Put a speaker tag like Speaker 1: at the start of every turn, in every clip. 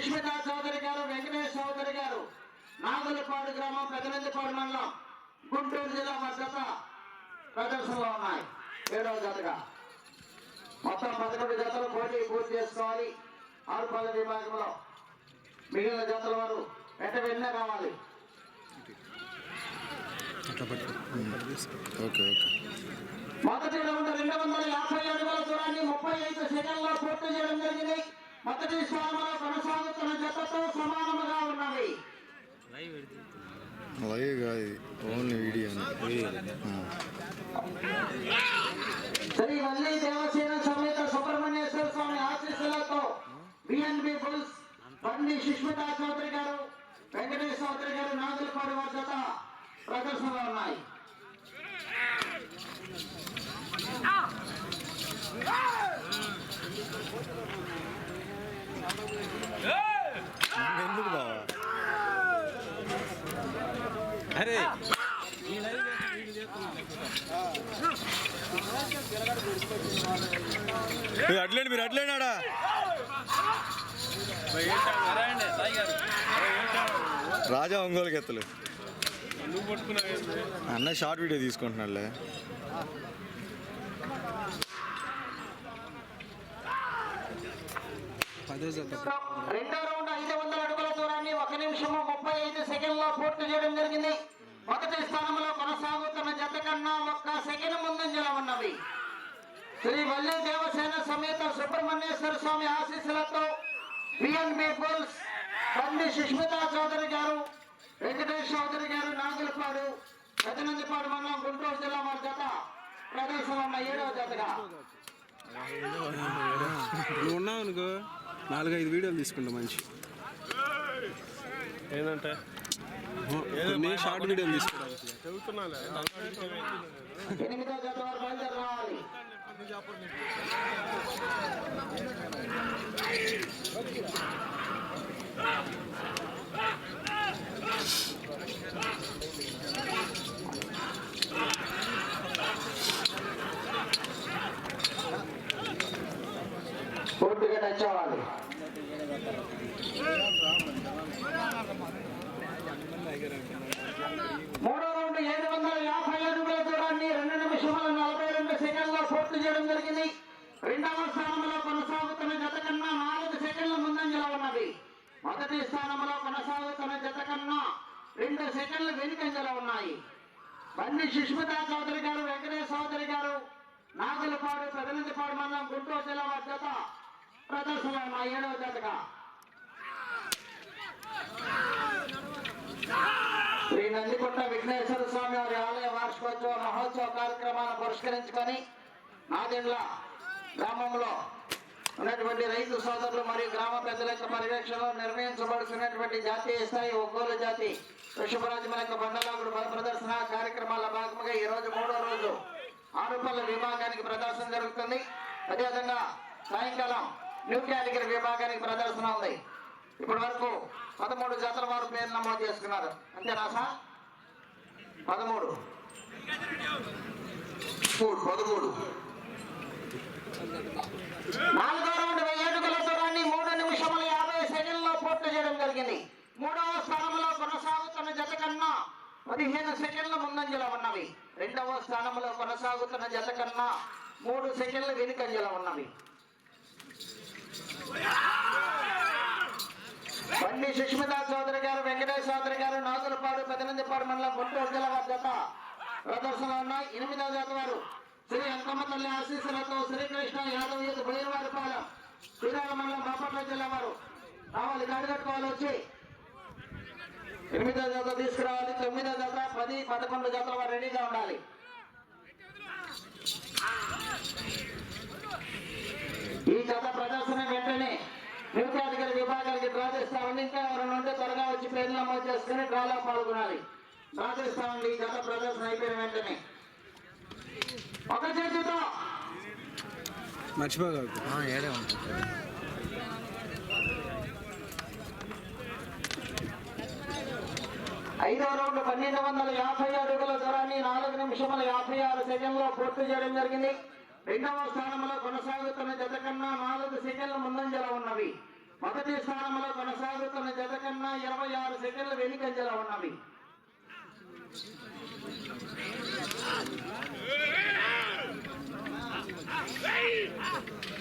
Speaker 1: సుష్మిత చౌదరి గారు వెంకటేష్ చౌదరి గారు నాగులపాడు గ్రామం పెదనందిపాడు మండలం గుంటూరు జిల్లా మద్దత ప్రదర్శనలో ఉన్నాయి. ఏడవ జతగా మొత్తం పదకొండు జతలు పోటీ పూర్తి చేసుకోవాలి. ఆరుపాల విభాగంలో మిగిలిన జతల వారు వెంట కావాలి.
Speaker 2: Okay okay.
Speaker 1: మొదటి రౌండ్ రెండు వందల యాభై అడుగుల దూరాన్ని ముప్పై ఐదు సెకండ్లో పూర్తి చేయడం జరిగింది. మొదటి స్థానంలో కొనసాగుతున్న జతతో సమానముగా ఉన్నవి
Speaker 2: అలాగే కాదు ఓన్లీ వీడియో
Speaker 1: శ్రీ వల్లి దేవసేన సమేత సుబ్రహ్మణ్యేశ్వర స్వామి ఆశీస్సులతో బిఎన్బి బుల్స్ బండి సుష్మితా చౌదరి గారు వెంకటేష్ చౌదరి గారు నాగులపాడు వారి జత ప్రదర్శనలో ఉన్నాయి.
Speaker 2: ఎందుకు బావా
Speaker 3: అరే
Speaker 2: మీరు అట్లేండి మీరు అట్లేనాడా రాజా ఒంగోలు ఎత్తలు. అన్న షార్ట్ వీడియో తీసుకుంటున్నాడులే.
Speaker 1: రెండో రౌండ్ ఐదు వందల అడుగుల దూరాన్ని ఒక నిమిషము ముప్పై ఐదు సెకండ్లో పూర్తి చేయడం జరిగింది. మొదటి స్థానంలో కొనసాగుతున్న జత కన్నా ఒక్క సెకండ్ ముందంజలో ఉన్నవి. శ్రీ వల్లి దేవసేన సమేత సుబ్రహ్మణ్యేశ్వర స్వామి ఆశీస్సులతో బిఎన్బి బుల్స్ బండి సుష్మితా చౌదరి గారు వెంకటేష్ చౌదరి గారు నాగులపాడు పెదనందిపాడు మండలం గుంటూరు జిల్లా వారి జత ప్రదర్శన ఉన్న ఏడవ జతగా.
Speaker 4: నువ్వు ఉన్నావు అనుకో నాలుగైదు వీడియోలు తీసుకుంటా మంచి.
Speaker 3: ఏంటంటే?
Speaker 4: షార్ట్ వీడియోలు
Speaker 3: చదువుతున్నాలే
Speaker 1: ఎనిమిదో జత మూడో రౌండ్ ఏడు వందల యాభై అడుగుల దూరాన్ని రెండు నిమిషాల నలభై రెండు సెకండ్లో పూర్తి చేయడం జరిగింది. రెండవ స్థానంలో కొనసాగుతున్న జత కన్నా నాలుగు సెకండ్ల ముందంజలో ఉన్నది. మొదటి స్థానంలో కొనసాగుతున్న జత కన్నా రెండు సెకండ్ల వెనుకంజలో ఉన్నాయి. బండి సుష్మితా చౌదరి గారు వెంకటేష్ చౌదరి గారు నాగులపాడు పెదనందిపాడు మండలం గుంటూరు జిల్లా వారి జత ప్రదర్శన మా ఏడవ జతగా శ్రీ నందికొండ విఘ్నేశ్వర స్వామి వారి ఆలయ వార్షికోత్సవ మహోత్సవ కార్యక్రమాన్ని పురస్కరించుకొని నాదెండ్ల గ్రామంలో ఉన్నటువంటి రైతు సోదరులు మరియు గ్రామ పెద్దల యొక్క పర్యవేక్షణలో నిర్ణయించబడుతున్నటువంటి జాతీయ స్థాయి ఒక్కోలు జాతి వృషభరాజు యొక్క బండలాగుడు బల ప్రదర్శన కార్యక్రమాల భాగంగా ఈ రోజు మూడో రోజు ఆరుపల్ల విభాగానికి ప్రదర్శన జరుగుతుంది. అదేవిధంగా సాయంకాలం న్యూ విభాగానికి ప్రదర్శన ఉంది. ఇప్పటి వరకు పదమూడు జతల వారు పేరు నమోదు చేసుకున్నారు. అంతేనా సార్ పదమూడు. మూడు పదమూడు. నాలుగో రౌండ్ అడుగుల దూరాన్ని మూడు నిమిషముల యాభై సెకండ్లో పూర్తి చేయడం జరిగింది. మూడవ స్థానంలో కొనసాగుతున్న జత కన్నా పదిహేను సెకండ్ల ముందంజలో ఉన్నవి. రెండవ స్థానంలో కొనసాగుతున్న జత కన్నా మూడు సెకండ్ల వెనుకంజలో ఉన్నవి. బండి సుష్మితా చౌదరి గారు వెంకటేష్ చౌదరి గారు నాగులపాడు పెదనందిపాడు మండలం గుంటూరు జిల్లా వారి జత ప్రదర్శన ఉన్నాయి. ఎనిమిదవ జత వారు శ్రీ అంకమ్మ తల్లి ఆశీస్సులతో శ్రీకృష్ణ యాదవ్ యూత్ బోయినవారిపాలెం శ్రీరామ మండలం బాపట్ల జిల్లా వారు రావాలి కట్టుకోవాలి వచ్చి. ఎనిమిదో జత తీసుకురావాలి తొమ్మిదో జత పది పదకొండు జతల వారు రెడీగా ఉండాలి ఈ జత ప్రదర్శన వెంటనే న్యూ కేటగిరీ విభాగానికి డ్రా ఎవరైనా ఉంటే త్వరగా వచ్చి పేర్లు నమోదు చేసుకుని డ్రాలో పాల్గొనాలి. డ్రా చేస్తామండి జత ప్రదర్శన అయిపోయిన వెంటనే. ఒక చేతితో.
Speaker 2: ఉంటుంది
Speaker 1: ఐదో రౌండ్ పన్నెండు వందల యాభై అడుగుల దూరాన్ని నాలుగు నిమిషముల యాభై ఆరు సెకండ్లో పూర్తి చేయడం జరిగింది. రెండవ స్థానంలో కొనసాగుతున్న జత కన్నా నాలుగు సెకండ్ల ముందంజలో ఉన్నవి. మొదటి స్థానంలో కొనసాగుతున్న జత కన్నా ఇరవై ఆరు సెకండ్ల వెనుకంజలో ఉన్నవి Hey!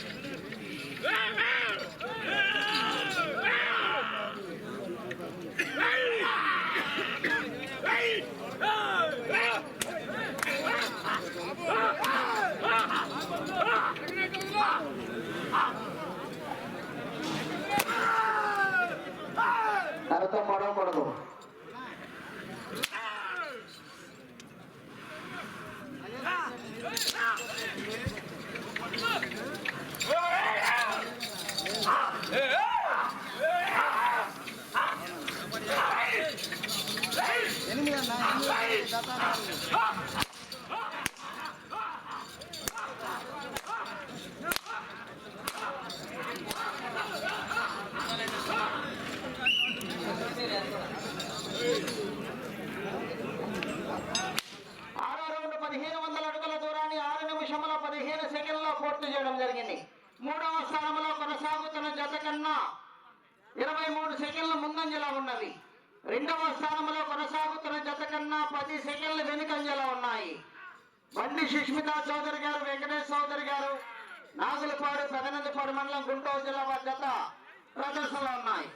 Speaker 1: రెండవ స్థానంలో కొనసాగుతున్న జత కన్నా పది సెకండ్ల వెనుకంజలో ఉన్నాయి. బండి సుష్మిత చౌదరి గారు వెంకటేష్ చౌదరి గారు నాగులపాడు పెదనందిపాడు మండలం గుంటూరు జిల్లా వారి జత ప్రదర్శనలో ఉన్నాయి.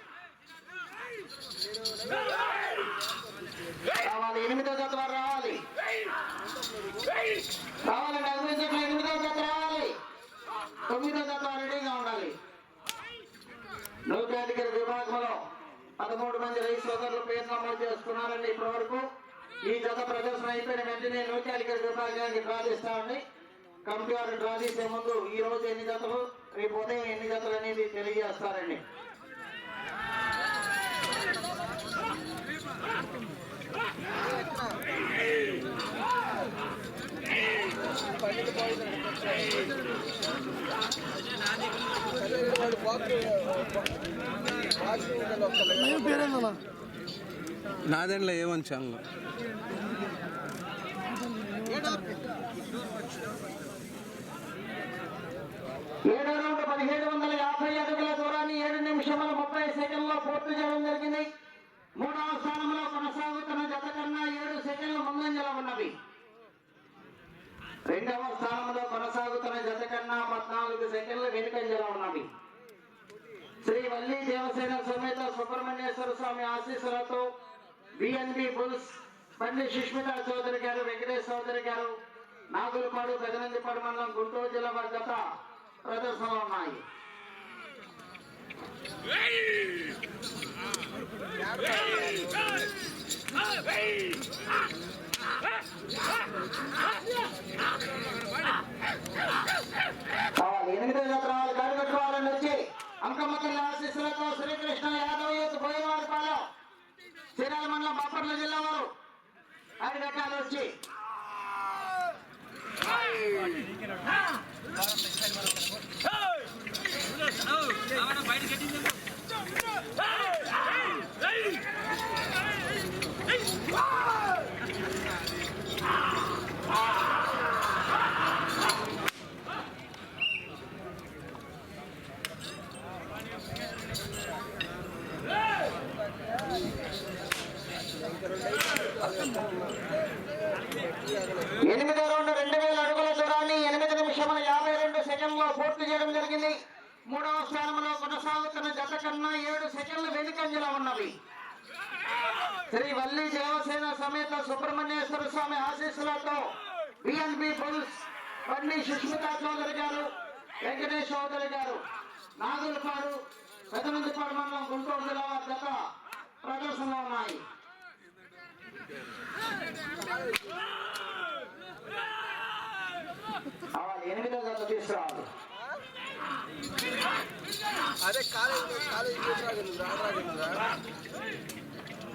Speaker 1: రావాలి ఎనిమిదో జత వారు రావాలి. రావాలండి అభివృద్ధి జట్లు ఎనిమిదో జత రావాలి తొమ్మిదో జత రెడీగా ఉండాలి నౌకాధికారి విభాగంలో పదమూడు మంది రైతు సోదరులు పేరు నమోదు చేసుకున్నారండి ఇప్పటి వరకు ఈ జత ప్రదర్శన అయిపోయిన వెంటనే నౌకాధికారి విభాగానికి డ్రా చేస్తామండి కమిటీ వారు డ్రా చేసే ముందు ఈ రోజు ఎన్ని జతలు రేపు ఉదయం ఎన్ని జతలు అనేది తెలియజేస్తారండి.
Speaker 4: నాదెండ్లో ఏమని ఛానల్
Speaker 1: ఏడో రౌండ్ పదిహేడు వందల యాభై అడుగుల దూరాన్ని ఏడు నిమిషముల ముప్పై సెకండ్లో పూర్తి చేయడం జరిగింది మూడవ స్థానంలో కొనసాగుతున్న జత కన్నా ఏడు సెకండ్ల ముందంజలో ఉన్నవి రెండవ స్థానంలో కొనసాగుతున్న జత కన్నా పద్నాలుగు సెకండ్ల వెనుకంజలో ఉన్నవి. శ్రీ వల్లి దేవసేన సమేత సుబ్రహ్మణ్యేశ్వర స్వామి ఆశీస్సులతో బిఎన్బి బుల్స్ బండి సుష్మిత చౌదరి గారు వెంకటేష్ చౌదరి గారు నాగులపాడు పెదనందిపాడు మండలం గుంటూరు జిల్లా వారి జత ప్రదర్శనలో ఉన్నాయి. కావాలి ఎనిమిదో జత రావాలి గాడి కట్టుకోవాలని వచ్చి అంకమ్మ తల్లి ఆశీస్సులతో శ్రీకృష్ణ యాదవ్ యూత్ బోయవారి పాలెం శ్రీరాల మండలం బాపట్ల జిల్లా వారు ఐదు కట్టాలి వచ్చి ఎనిమిదో రౌండ్ రెండు వేల అడుగుల దూరాన్ని ఎనిమిది నిమిషముల యాభై రెండు సెకండ్లో పూర్తి చేయడం జరిగింది. మూడవ స్థానంలో కొనసాగుతున్న జత కన్నా ఏడు సెకండ్లు వెనుకంజలో ఉన్నవి. శ్రీ వల్లి దేవసేన సమేత సుబ్రహ్మణ్యేశ్వర స్వామి ఆశీస్సులతో బిఎన్పి పుల్స్ పండి సుష్మితా చౌదరి గారు వెంకటేష్ చౌదరి గారు నాగులపాడు పెదనందిపాడు మండలం గుంటూరు జిల్లా గత జత ప్రదర్శనలో ఉన్నాయి కావాలి ఎనిమిదో జత తీసుకురావాలి
Speaker 5: అదే కాలేజీలో కాలేజీ చూసాగలిందా రాగలిందా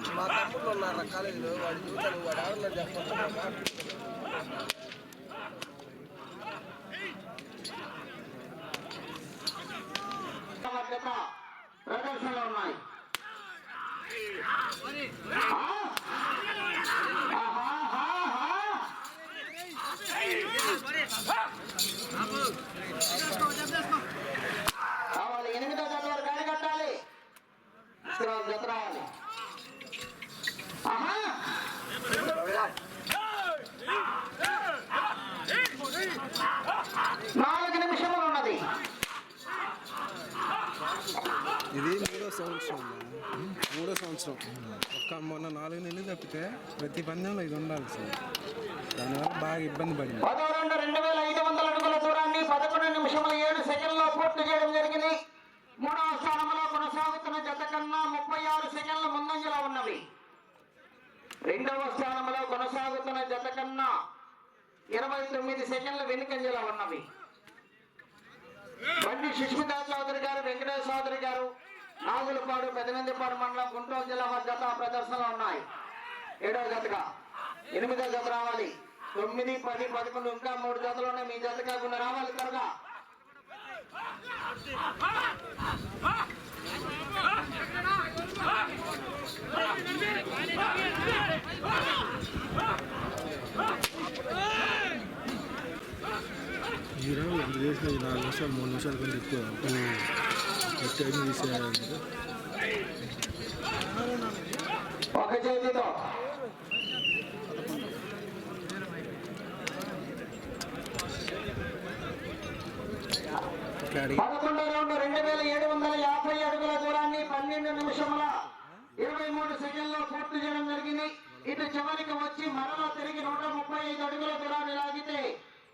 Speaker 5: మా తమ్ముళ్ళు ఉన్నారా కాలేజీలో వాడు చూసాను వాడు ఎవరన్నా చెప్పండి
Speaker 1: జత ప్రదర్శనలో ఉన్నాయి ఆ? ఆహాహాహా. కావాలి ఎనిమిదో జత వరకు గాడి కట్టాలి తర్వాత జత రావాలి. నాలుగు నిమిషములు ఉన్నది.
Speaker 4: ఇది మూడో సంవత్సరం. మూడో సంవత్సరం. ఒక్క మొన్న నాలుగు నెలలు తప్పితే ప్రతి పందెంలో ఇది ఉండాలి సార్. దానివల్ల బాగా ఇబ్బంది పడింది.
Speaker 1: పదో రెండు రెండు వేల ఐదు వందల అడుగుల దూరాన్ని పదకొండు నిమిషముల ఏడు సెకండ్లో పూర్తి చేయడం జరిగింది. మూడవ స్థానంలో కొనసాగుతున్న జత కన్నా ముప్పై ఆరు సెకండ్ల ముందంజలో ఉన్నవి. రెండవ స్థానంలో కొనసాగుతున్న జత కన్నా ఇరవై తొమ్మిది సెకండ్ల వెనుకంజలో ఉన్నవి. బండి సుష్మితా చౌదరి గారు వెంకటేశ్వర చౌదరి గారు నాగులపాడు పెదనందిపాడు మండలం గుంటూరు జిల్లా జత ప్రదర్శనలో ఉన్నాయి. ఏడవ జతగా. ఎనిమిదో జత రావాలి. తొమ్మిది పది పదకొండు ఇంకా మూడు జతలు ఉన్నాయి. మీ జత కాకుండా రావాలి త్వరగా.
Speaker 4: ఈ రోజు ఎంత చేసిన నాలుగు నిమిషాలు మూడు నిమిషాలు కంటే ఎక్కువ టైం తీసేయాలంటే
Speaker 1: ఒక చేతితో పదకొండో రౌండ్ రెండు వేల ఏడు వందల యాభై అడుగుల దూరాన్ని పన్నెండు నిమిషముల ఇరవై మూడు సెకండ్లో పూర్తి చేయడం జరిగింది ఇటు చివరికి వచ్చి మరలా తిరిగి నూట ముప్పై ఐదు అడుగుల దూరాన్ని లాగితే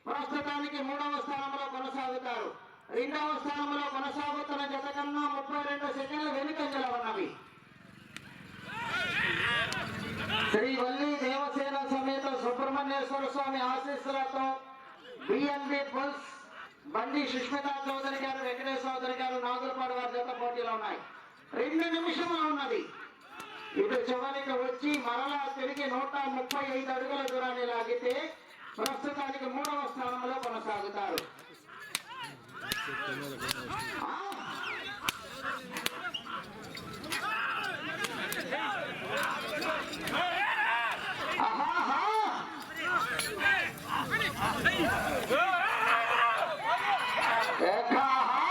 Speaker 1: ప్రస్తుతానికి మూడవ స్థానంలో కొనసాగుతారు. రెండవ స్థానంలో కొనసాగుతున్న జత కన్నా ముప్పై రెండు సెకండ్లు వెనుక ఉన్నవి శ్రీ వల్లి దేవసేన సమేత సుబ్రహ్మణ్యేశ్వర స్వామి ఆశీస్సులతో బిఎన్బి పుల్స్ బండి సుష్మితా చౌదరి గారు వెంకటేశ్వర చౌదరి గారు నాగులపాడు వారి జత పోటీలో ఉన్నాయి. రెండు నిమిషంలో ఉన్నది. ఇటు చివరికి వచ్చి మరలా తిరిగి నూట ముప్పై ఐదు అడుగుల దూరాన్ని లాగితే ప్రస్తుతానికి మూడవ స్థానంలో కొనసాగుతారు ఆహాహా! ఏకాహా!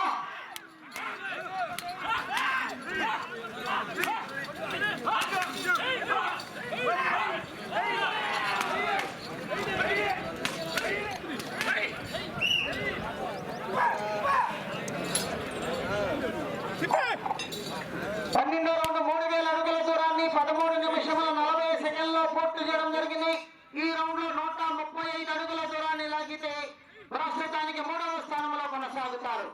Speaker 1: పన్నెండో రౌండ్ మూడు వేల అడుగుల దూరాన్ని పదమూడు నిమిషముల నలభై సెకండ్లో పూర్తి చేయడం జరిగింది ఈ రౌండ్లో నూట ముప్పై ఐదు అడుగుల దూరాన్ని లాగితే ప్రస్తుతానికి మూడవ స్థానంలో కొనసాగుతారు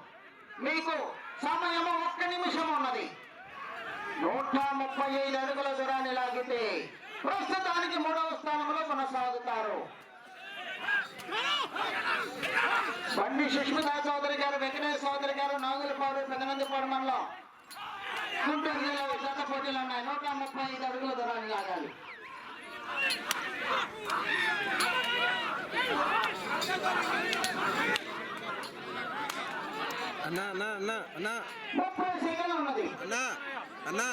Speaker 1: మీకు సమయము ఒక్క నిమిషం ఉన్నది. నూట ముప్పై ఐదు అడుగుల దూరాన్ని లాగితే ప్రస్తుతానికి మూడవ స్థానంలో కొనసాగుతారు. బండి సుష్మితా చౌదరి గారు వెంకటేష్ చౌదరి గారు నాగులపాడు పెదనందిపాడు మండలం. గుంటూరు జిల్లా జత పోటీలు ఉన్నాయి. నూట ముప్పై ఐదు అడుగుల దూరాన్ని లాగాలి.
Speaker 4: అన్నా అన్నా అన్నా అన్నా
Speaker 1: ముప్పై సెకండ్లు ఉన్నది
Speaker 4: అన్నా అన్నా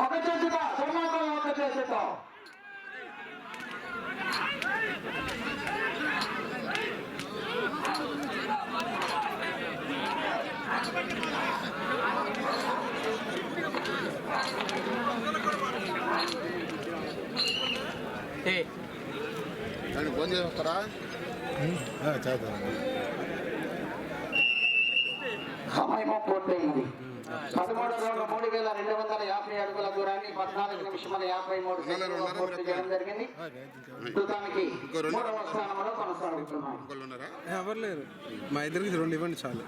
Speaker 1: ఒక చేతితో సున్నాకోలు ఒక చేతితో
Speaker 6: దాన్ని ఫోన్ చేసి వస్తారా
Speaker 1: పూర్తయింది పదమూడు రోజులు మూడు వేల రెండు వందల యాభై అడుగుల దూరాన్ని పద్నాలుగు నిమిషముల యాభై మూడు సెకండ్లలో పూర్తి చేయడం జరిగింది. ప్రస్తుతానికి మూడవ స్థానంలో కొనసాగుతున్నాం.
Speaker 6: ఇంకోళ్ళు ఉన్నారా?
Speaker 4: ఎవరు లేరు? మా ఇద్దరికి రెండు ఇవ్వండి చాలు.